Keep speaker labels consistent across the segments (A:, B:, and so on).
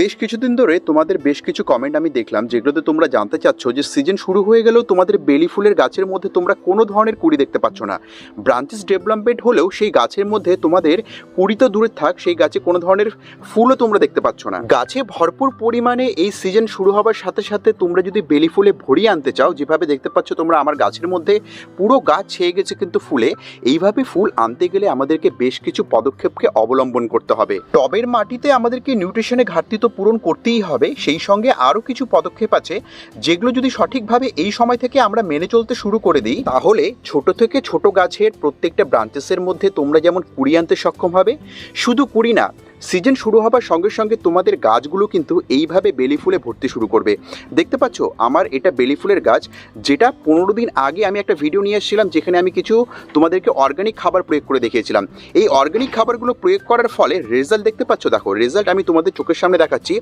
A: বেশ কিছুদিন ধরে তোমাদের বেশ কিছু কমেন্ট আমি দেখলাম, যেগুলোতে তোমরা জানতে চাচ্ছ যে সিজন শুরু হয়ে গেলেও তোমাদের বেলি ফুলের গাছের মধ্যে তোমরা কোনো ধরনের কুড়ি দেখতে পাচ্ছ না। ব্রাঞ্চেস ডেভেলপমেন্ট হলেও সেই গাছের মধ্যে তোমাদের কুড়ি তো দূরে থাক, সেই গাছে কোনো ধরনের ফুলও তোমরা দেখতে পাচ্ছ না। গাছে ভরপুর পরিমাণে এই সিজন শুরু হওয়ার সাথে সাথে তোমরা যদি বেলি ফুলে ভরিয়ে আনতে চাও, যেভাবে দেখতে পাচ্ছ তোমরা আমার গাছের মধ্যে পুরো গাছ ছেয়ে গেছে কিন্তু ফুলে, এইভাবে ফুল আনতে গেলে আমাদেরকে বেশ কিছু পদক্ষেপকে অবলম্বন করতে হবে। টবের মাটিতে আমাদেরকে নিউট্রিশনের ঘাটতি পূরণ করতেই হবে, সেই সঙ্গে আরও কিছু পদক্ষেপ আছে যেগুলো যদি সঠিকভাবে এই সময় থেকে আমরা মেনে চলতে শুরু করে দিই, তাহলে ছোট থেকে ছোট গাছের প্রত্যেকটা ব্রাঞ্চেসের মধ্যে তোমরা যেমন কুড়ি আনতে সক্ষম হবে, শুধু কুড়ি না সিজন শুরু হবার সঙ্গে সঙ্গে তোমাদের গাছগুলো কিন্তু এইভাবে বেলি ফুলে ভর্তি শুরু করবে। দেখতে পাচ্ছ আমার এটা বেলি ফুলের গাছ যেটা পনেরো দিন আগে আমি একটা ভিডিও নিয়ে এসেছিলাম যেখানে আমি কিছু তোমাদেরকে অর্গানিক খাবার প্রয়োগ করে দেখিয়েছিলাম। এই অর্গানিক খাবারগুলো প্রয়োগ করার ফলে রেজাল্ট দেখতে পাচ্ছ দেখো রেজাল্ট আমি তোমাদের চোখের সামনে দেখাচ্ছি।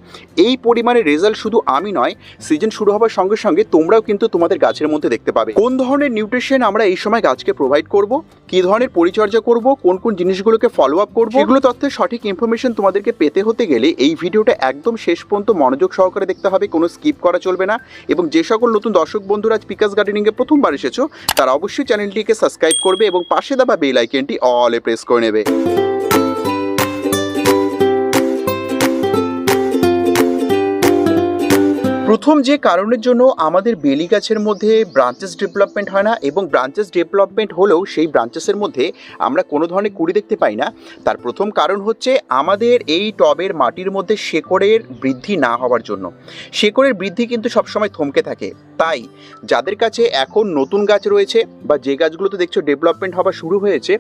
A: এই পরিমাণে রেজাল্ট শুধু আমি নয় সিজন শুরু হবার সঙ্গে সঙ্গে তোমরাও কিন্তু তোমাদের গাছের মধ্যে দেখতে পাবে। কোন ধরনের নিউট্রিশন আমরা এই সময় গাছকে প্রোভাইড করব কী ধরনের পরিচর্যা করব কোন কোন জিনিসগুলোকে ফলো আপ করব এগুলো তথ্যের সঠিক ইনফরমেশন তোমাদেরকে পেতে হতে গেলে এই ভিডিওটা একদম শেষ পর্যন্ত মনোযোগ সহকারে দেখতে হবে, কোনো স্কিপ করা চলবে না। এবং যে সকল নতুন দর্শক বন্ধুরা আজ পিকাস গার্ডেনিংয়ে প্রথমবার এসেছ, তারা অবশ্যই চ্যানেলটিকে সাবস্ক্রাইব করবে এবং পাশে দেওয়া বেল আইকনটি অলে প্রেস করে নেবে। প্রথম যে কারণের জন্য আমাদের বেলি গাছের মধ্যে ব্রাঞ্চেস ডেভেলপমেন্ট হয় না এবং ব্রাঞ্চেস ডেভেলপমেন্ট হলেও সেই ব্রাঞ্চেসের মধ্যে আমরা কোনো ধরনের কুড়ি দেখতে পাই না। তার প্রথম কারণ হচ্ছে আমাদের এই টবের মাটির মধ্যে শেকড়ের বৃদ্ধি না হওয়ার জন্য। শেকড়ের বৃদ্ধি কিন্তু সবসময় থমকে থাকে। তাই যাদের কাছে এখন নতুন গাছ রয়েছে বা যে গাছগুলোতে দেখছ ডেভেলপমেন্ট হওয়া শুরু হয়েছে,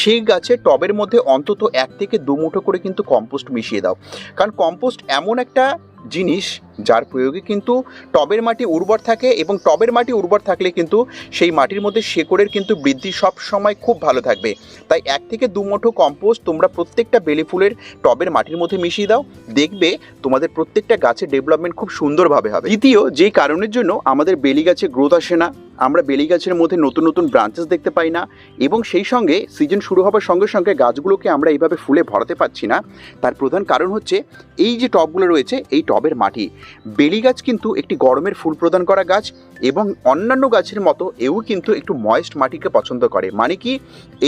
A: সেই গাছে টবের মধ্যে অন্তত এক থেকে দু মুঠো করে কিন্তু কম্পোস্ট মিশিয়ে দাও। কারণ কম্পোস্ট এমন একটা জিনিস যার প্রয়োগে কিন্তু টবের মাটি উর্বর থাকে এবং টবের মাটি উর্বর থাকলে কিন্তু সেই মাটির মধ্যে শেকড়ের কিন্তু বৃদ্ধি সব সময় খুব ভালো থাকবে। তাই এক থেকে দু মুঠো কম্পোস্ট তোমরা প্রত্যেকটা বেলি ফুলের টবের মাটির মধ্যে মিশিয়ে দাও। দেখবে তোমাদের প্রত্যেকটা গাছের ডেভেলপমেন্ট খুব সুন্দরভাবে হবে। দ্বিতীয়, যেই কারণের জন্য আমাদের বেলি গাছে গ্রোথ আসে না আমরা বেলি গাছের মধ্যে নতুন নতুন ব্রাঞ্চেস দেখতে পাই না এবং সেই সঙ্গে সিজন শুরু হবার সঙ্গে সঙ্গে গাছগুলোকে আমরা এইভাবে ফুলে ভরাতে পারছি না। তার প্রধান কারণ হচ্ছে এই যে টবগুলো রয়েছে, এই টবের মাটি। বেলি গাছ কিন্তু একটি গরমের ফুল প্রদান করা গাছ এবং অন্যান্য গাছের মতো এও কিন্তু একটু ময়েস্ট মাটিকে পছন্দ করে। মানে কি,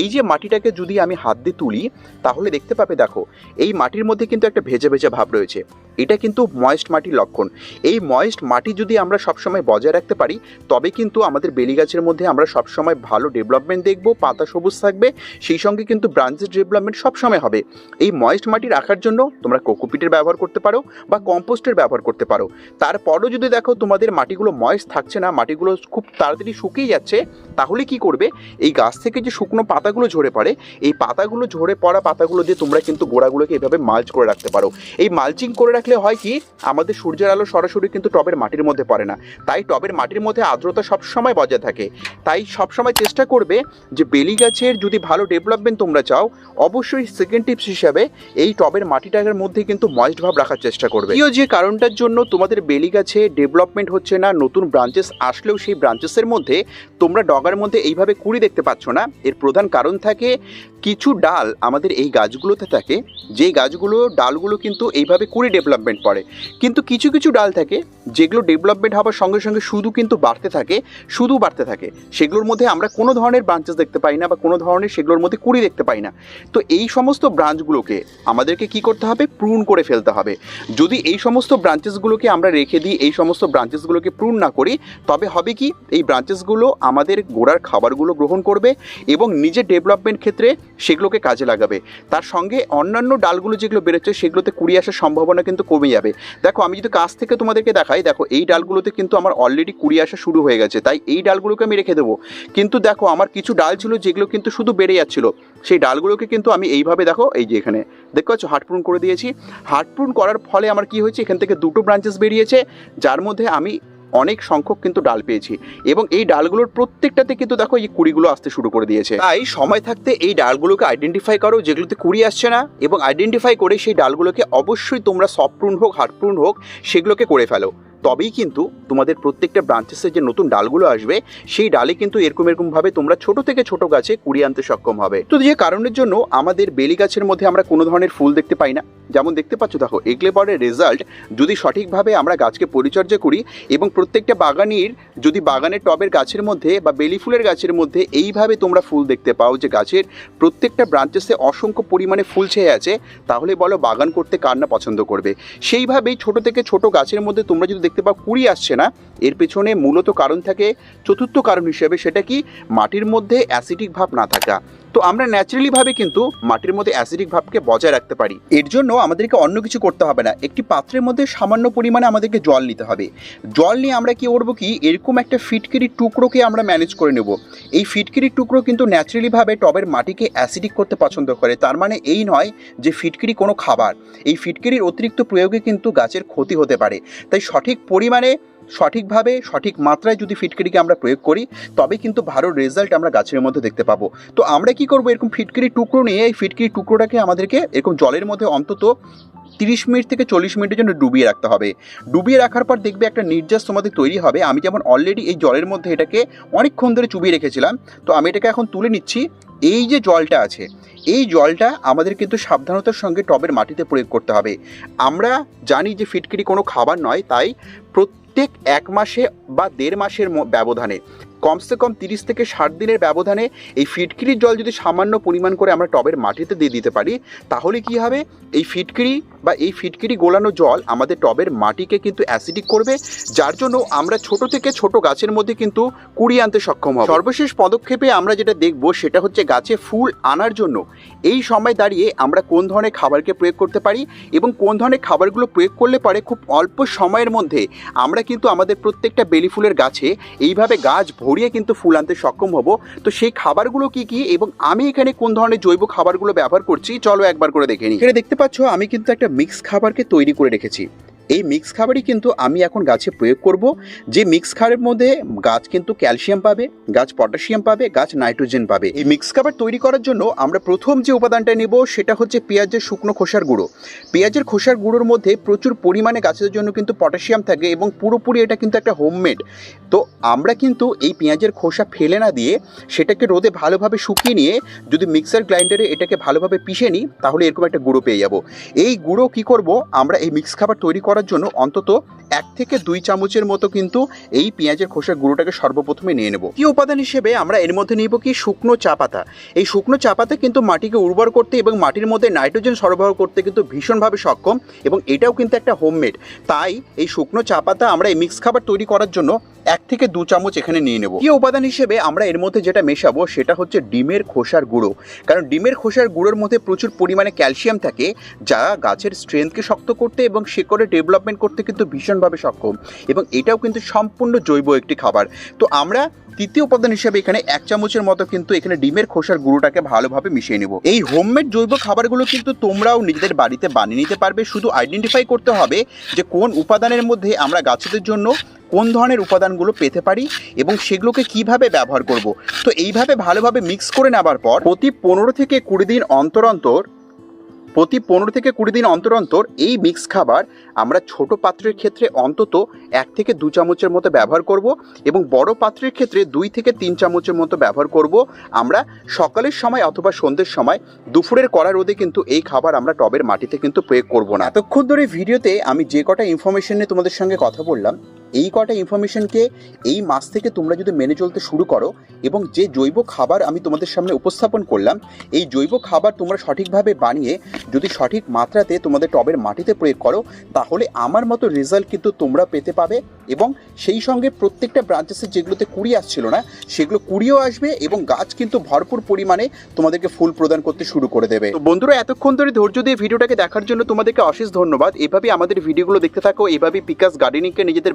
A: এই যে মাটিটাকে যদি আমি হাত দিয়ে তুলি, তাহলে দেখতে পাবে দেখো, এই মাটির মধ্যে কিন্তু একটা ভেজা ভেজা ভাব রয়েছে। এটা কিন্তু ময়েস্ট মাটির লক্ষণ। এই ময়েস্ট মাটি যদি আমরা সবসময় বজায় রাখতে পারি, তবে কিন্তু আমাদের বেলি গাছের মধ্যে আমরা সবসময় ভালো ডেভেলপমেন্ট দেখব, পাতা সবুজ থাকবে, সেই সঙ্গে কিন্তু ব্রাঞ্চের ডেভেলপমেন্ট সবসময় হবে। এই ময়েস্ট মাটি রাখার জন্য তোমরা কোকোপিটের ব্যবহার করতে পারো বা কম্পোস্টের ব্যবহার করতে পারো। তারপরও যদি দেখো তোমাদের মাটিগুলো ময়েস্ট থাকছে না, মাটিগুলো খুব তাড়াতাড়ি শুকিয়ে যাচ্ছে, তাহলে কি করবে? এই গাছ থেকে যে শুকনো পাতাগুলো ঝরে পড়ে, এই পাতাগুলো ঝরে পড়া পাতাগুলো দিয়ে তোমরা কিন্তু গোড়াগুলোকে এভাবে মালচ করে রাখতে পারো। এই মালচিং করে রাখলে হয় কি? আমাদের সূর্যের আলো সরাসরি কিন্তু টবের মাটির মধ্যে পড়ে না। তাই টবের মাটির মধ্যে আর্দ্রতা সবসময় বজায় থাকে। তাই সবসময় চেষ্টা করবে যে বেলি গাছের যদি ভালো ডেভেলপমেন্ট তোমরা চাও, অবশ্যই সেকেন্ড টিপস হিসাবে এই টবের মাটিটার মধ্যে কিন্তু ময়েস্ট ভাব রাখার চেষ্টা করবে। দ্বিতীয় যে কারণটার জন্য তোমাদের বেলি গাছে ডেভেলপমেন্ট হচ্ছে না, নতুন ব্রাঞ্চেস আসলেও সেই ব্রাঞ্চেসের মধ্যে তোমরা ডগার মধ্যে এইভাবে কুড়ি দেখতে পাচ্ছ না। এর প্রধান কারণ থাকে, কিছু ডাল আমাদের এই গাছগুলোতে থাকে, যে গাছগুলো, ডালগুলো কিন্তু এইভাবে কুড়ি ডেভেলপমেন্ট করে কিন্তু কিছু কিছু ডাল থাকে, যেগুলো ডেভেলপমেন্ট হওয়ার সঙ্গে সঙ্গে শুধু কিন্তু বাড়তে থাকে শুধু বাড়তে থাকে। সেগুলোর মধ্যে আমরা কোনো ধরনের ব্রাঞ্চেস দেখতে পাই না বা কোনো ধরনের সেগুলোর মধ্যে কুড়ি দেখতে পাই না। তো এই সমস্ত ব্রাঞ্চগুলোকে আমাদেরকে কি করতে হবে? প্রুন করে ফেলতে হবে। যদি এই সমস্ত ব্রাঞ্চেসগুলোকে আমরা রেখে দিই, এই সমস্ত ব্রাঞ্চেসগুলোকে প্রুন না করি, তবে হবে কি? এই ব্রাঞ্চেসগুলো আমাদের গোড়ার খাবারগুলো গ্রহণ করবে এবং নিজের ডেভেলপমেন্ট ক্ষেত্রে সেগুলোকে কাজে লাগাবে। তার সঙ্গে অন্যান্য ডালগুলো যেগুলো বেরোচ্ছে, সেগুলোতে কুড়ি আসার সম্ভাবনা কিন্তু কমে যাবে। দেখো, আমি যদি কাছ থেকে তোমাদেরকে দেখাই, দেখো, এই ডালগুলোতে কিন্তু আমার অলরেডি কুড়ি আসা শুরু হয়ে গেছে। তাই এই ডালগুলোকে আমি রেখে দেবো। কিন্তু দেখো, আমার কিছু ডাল ছিল যেগুলো কিন্তু শুধু বেড়ে যাচ্ছিল। সেই ডালগুলোকে কিন্তু আমি এইভাবে দেখো, এই যে এখানে, দেখতে পাচ্ছ? হাটপ্রুন করে দিয়েছি। হাটপ্রুন করার ফলে আমার কি হয়েছে? এখান থেকে দুটো ব্রাঞ্চেস বেরিয়েছে, যার মধ্যে আমি অনেক সংখ্যক কিন্তু ডাল পেয়েছি। এবং এই ডালগুলোর প্রত্যেকটাতে কিন্তু দেখো, এই কুড়িগুলো আসতে শুরু করে দিয়েছে। তাই সময় থাকতে এই ডালগুলোকে আইডেন্টিফাই করো, যেগুলোতে কুড়ি আসছে না। এবং আইডেন্টিফাই করে সেই ডালগুলোকে অবশ্যই তোমরা সফট প্রুন হোক হার্ড প্রুন হোক, সেগুলোকে করে ফেলো। তবেই কিন্তু তোমাদের প্রত্যেকটা ব্রাঞ্চেসের যে নতুন ডালগুলো আসবে, সেই ডালে কিন্তু এরকম এরকমভাবে তোমরা ছোট থেকে ছোট গাছে কুড়িয়ে আনতে সক্ষম হবে। তো যে কারণের জন্য আমাদের বেলি গাছের মধ্যে আমরা কোনো ধরনের ফুল দেখতে পাই না। যেমন দেখতে পাচ্ছ, দেখো এগ্লেবারের রেজাল্ট যদি সঠিকভাবে আমরা গাছকে পরিচর্যা করি এবং প্রত্যেকটা বাগানির, যদি বাগানের টবের গাছের মধ্যে বা বেলি ফুলের গাছের মধ্যে এইভাবে তোমরা ফুল দেখতে পাও যে গাছের প্রত্যেকটা ব্রাঞ্চেসে অসংখ্য পরিমাণে ফুল ছেয়ে আছে, তাহলে বলো বাগান করতে কার না পছন্দ করবে? সেইভাবেই ছোট থেকে ছোট গাছের মধ্যে তোমরা যদি দেখতে পাও কুড়ি আসছে না। এর পেছনে মূলত কারণ থাকে, চতুর্থ কারণ হিসেবে সেটা কি? মাটির মধ্যে অ্যাসিডিক ভাব না থাকা। তো আমরা ন্যাচারালিভাবে কিন্তু মাটির মধ্যে অ্যাসিডিক ভাবকে বজায় রাখতে পারি। এর জন্য আমাদেরকে অন্য কিছু করতে হবে না। একটি পাত্রের মধ্যে সামান্য পরিমাণে আমাদেরকে জল নিতে হবে। জল নিয়ে আমরা কি করব কি? এরকম একটা ফিটকিরির টুকরোকে আমরা ম্যানেজ করে নেব। এই ফিটকিরির টুকরো কিন্তু ন্যাচারালিভাবে টবের মাটিকে অ্যাসিডিক করতে পছন্দ করে। তার মানে এই নয় যে ফিটকিরি কোনো খাবার। এই ফিটকিরির অতিরিক্ত প্রয়োগে কিন্তু গাছের ক্ষতি হতে পারে। তাই সঠিক পরিমাণে সঠিকভাবে, সঠিক মাত্রায় যদি ফিটকিরিকে আমরা প্রয়োগ করি, তবে কিন্তু ভালো রেজাল্ট আমরা গাছের মধ্যে দেখতে পাবো। তো আমরা কি করব? এরকম ফিটকিরি টুকরো নিয়ে, এই ফিটকিরি টুকরোটাকে আমাদেরকে এরকম জলের মধ্যে অন্তত তিরিশ মিনিট থেকে চল্লিশ মিনিটের জন্য ডুবিয়ে রাখতে হবে। ডুবিয়ে রাখার পর দেখবে একটা নির্যাস তোমাদের তৈরি হবে। আমি যেমন অলরেডি এই জলের মধ্যে এটাকে অনেকক্ষণ ধরে চুবিয়ে রেখেছিলাম, তো আমি এটাকে এখন তুলে নিচ্ছি। এই যে জলটা আছে, এই জলটা আমাদের কিন্তু সাবধানতার সঙ্গে টবের মাটিতে প্রয়োগ করতে হবে। আমরা জানি যে ফিটকিরি কোনো খাবার নয়, তাই প্রত্যেক এক মাসে বা দেড় মাসের ব্যবধানে। কমসে কম তিরিশ থেকে ষাট দিনের ব্যবধানে এই ফিটকিরির জল যদি সামান্য পরিমাণ করে আমরা টবের মাটিতে দিয়ে দিতে পারি, তাহলে কি হবে? এই ফিটকিরি বা এই ফিটকিরি গোলানো জল আমাদের টবের মাটিকে কিন্তু অ্যাসিডিক করবে, যার জন্য আমরা ছোট থেকে ছোট গাছের মধ্যে কিন্তু কুড়ি আনতে সক্ষম হব। সর্বশেষ পদক্ষেপে আমরা যেটা দেখব, সেটা হচ্ছে গাছে ফুল আনার জন্য। এই সময় দাঁড়িয়ে আমরা কোন ধরনের খাবারকে প্রয়োগ করতে পারি এবং কোন ধরনের খাবারগুলো প্রয়োগ করলে পারে খুব অল্প সময়ের মধ্যে আমরা কিন্তু আমাদের প্রত্যেকটা বেলি ফুলের গাছে এইভাবে গাছ ভরিয়ে কিন্তু ফুল আনতে সক্ষম হব। তো সেই খাবারগুলো কি কি এবং আমি এখানে কোন ধরনের জৈব খাবারগুলো ব্যবহার করছি? চলো একবার করে দেখে নিই। এখানে দেখতে পাচ্ছ, আমি কিন্তু একটা মিক্স খাবারকে তৈরি করে রেখেছি। এই মিক্স খাবারই কিন্তু আমি এখন গাছে প্রয়োগ করব। যে মিক্স খাবারের মধ্যে গাছ কিন্তু ক্যালসিয়াম পাবে, গাছ পটাশিয়াম পাবে, গাছ নাইট্রোজেন পাবে। এই মিক্স খাবার তৈরি করার জন্য আমরা প্রথম যে উপাদানটা নেব সেটা হচ্ছে পেঁয়াজের শুকনো খোসার গুঁড়ো। পেঁয়াজের খোসার গুঁড়োর মধ্যে প্রচুর পরিমাণে গাছের জন্য কিন্তু পটাশিয়াম থাকে এবং পুরোপুরি এটা কিন্তু একটা হোমমেড তো আমরা কিন্তু এই পেঁয়াজের খোসা ফেলে না দিয়ে সেটাকে রোদে ভালোভাবে শুকিয়ে নিয়ে যদি মিক্সার গ্রাইন্ডারে এটাকে ভালোভাবে পিষে নিই, তাহলে এরকম একটা গুঁড়ো পেয়ে যাব। এই গুঁড়ো কি করব? আমরা এই মিক্স খাবার তৈরি করার জন্য অন্তত এক থেকে দুই চামচের মতো কিন্তু এই পেঁয়াজের খোসার গুঁড়োটাকে সর্বপ্রথমে নিয়ে নেব। কি উপাদান হিসেবে আমরা এর মধ্যে নিব কি শুকনো চা পাতা? এই শুকনো চা পাতা কিন্তু মাটিকে উর্বর করতে এবং মাটির মধ্যে নাইট্রোজেন সরবরাহ করতে কিন্তু ভীষণভাবে সক্ষম এবং এটাও কিন্তু একটা হোমমেড। তাই এই শুকনো চা পাতা আমরা এই মিক্স খাবার তৈরি করার জন্য এক থেকে দু চামচ এখানে নিয়ে নেব। কি উপাদান হিসেবে আমরা এর মধ্যে যেটা মেশাবো সেটা হচ্ছে ডিমের খোসার গুঁড়ো। কারণ ডিমের খোসার গুঁড়োর মধ্যে প্রচুর পরিমাণে ক্যালসিয়াম থাকে যা গাছের স্ট্রেংথকে শক্ত করতে এবং শেকড়ে ডেভেলপমেন্ট করতে কিন্তু ভীষণভাবে সক্ষম এবং এটাও কিন্তু সম্পূর্ণ জৈব একটি খাবার। তো আমরা তৃতীয় উপাদান হিসেবে এখানে এক চামচের মতো কিন্তু এখানে ডিমের খোসার গুঁড়োটাকে ভালোভাবে মিশিয়ে নেব। এই হোমমেড জৈব খাবারগুলো কিন্তু তোমরাও নিজেদের বাড়িতে বানিয়ে নিতে পারবে। শুধু আইডেন্টিফাই করতে হবে যে কোন উপাদানের মধ্যে আমরা গাছেদের জন্য কোন ধরনের উপাদানগুলো পেতে পারি এবং সেগুলোকে কীভাবে ব্যবহার করব। তো এইভাবে ভালোভাবে মিক্স করে নেবার পর প্রতি পনেরো থেকে কুড়ি দিন অন্তর অন্তর প্রতি পনেরো থেকে কুড়ি দিন অন্তর অন্তর এই মিক্স খাবার আমরা ছোট পাত্রের ক্ষেত্রে অন্তত এক থেকে দু চামচের মতো ব্যবহার করব এবং বড় পাত্রের ক্ষেত্রে দুই থেকে তিন চামচের মতো ব্যবহার করব আমরা সকালের সময় অথবা সন্ধ্যের সময়। দুপুরের কড়া রোদে কিন্তু এই খাবার আমরা টবের মাটিতে কিন্তু প্রয়োগ করব না। এতক্ষণ ধরে ভিডিওতে আমি যে কটা ইনফরমেশন নিয়ে তোমাদের সঙ্গে কথা বললাম এই কটা ইনফরমেশনকে এই মাস থেকে তোমরা যদি মেনে চলতে শুরু করো এবং যে জৈব খাবার আমি তোমাদের সামনে উপস্থাপন করলাম, এই জৈব খাবার তোমরা সঠিকভাবে বানিয়ে যদি সঠিক মাত্রাতে তোমাদের টবের মাটিতে প্রয়োগ করো, তাহলে আমার মতো রেজাল্ট কিন্তু তোমরা পেতে পাবে এবং সেই সঙ্গে প্রত্যেকটা ব্রাঞ্চেসের যেগুলোতে কুড়ি আসছিল না, সেগুলো কুড়িও আসবে এবং গাছ কিন্তু ভরপুর পরিমাণে তোমাদেরকে ফুল প্রদান করতে শুরু করে দেবে। তো বন্ধুরা, এতক্ষণ ধরে ধৈর্য দিয়ে ভিডিওটাকে দেখার জন্য তোমাদেরকে অশেষ ধন্যবাদ। এভাবে আমাদের ভিডিওগুলো দেখতে থাকো এভাবে পিকাস গার্ডেনিংকে নিজেদের